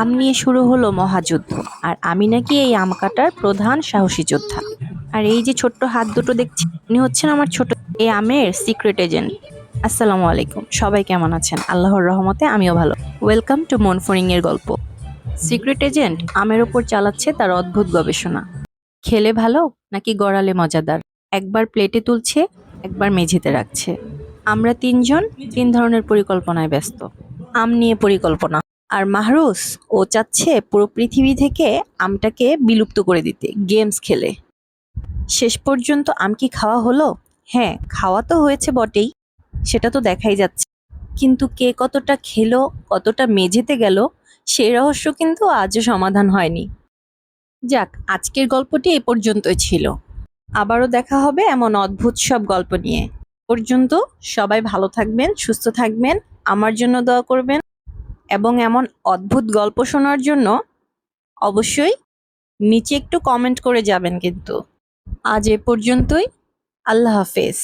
আম নিয়ে শুরু হলো মহাযুদ্ধ, আর আমি নাকি এই আম কাটার প্রধান সাহসী যোদ্ধা। আর এই যে ছোট্ট হাত দুটো দেখছি, উনি হচ্ছেন আমার ছোট এই আমের সিক্রেট এজেন্ট আসসালামু আলাইকুম, সবাই কেমন আছেন? আল্লাহর রহমতে আমিও ভালো। ওয়েলকাম টু মনফরিং এর গল্প। সিক্রেট এজেন্ট আমের ওপর চালাচ্ছে তার অদ্ভুত গবেষণা। খেলে ভালো নাকি গড়ালে মজাদার? একবার প্লেটে তুলছে, একবার মেঝেতে রাখছে। আমরা তিনজন তিন ধরনের পরিকল্পনায় ব্যস্ত। আম নিয়ে পরিকল্পনা। আর মাহরুস ও চাচ্ছে পুরো পৃথিবী থেকে আমটাকে বিলুপ্ত করে দিতে, গেমস খেলে। শেষ পর্যন্ত আম কি খাওয়া হলো? হ্যাঁ খাওয়া তো হয়েছে বটেই, সেটা তো দেখাই যাচ্ছে। কিন্তু কে কতটা খেলো, কতটা মেঝেতে গেল সেই রহস্য কিন্তু আজও সমাধান হয়নি। যাক, আজকের গল্পটি এ পর্যন্তই ছিল। আবারও দেখা হবে এমন অদ্ভুত সব গল্প নিয়ে। পর্যন্ত সবাই ভালো থাকবেন, সুস্থ থাকবেন, আমার জন্য দোয়া করবেন। এবং এমন অদ্ভুত গল্প শোনার জন্য অবশ্যই নিচে একটু কমেন্ট করে যাবেন কিন্তু। আজ এ পর্যন্তই। আল্লাহ হাফেজ।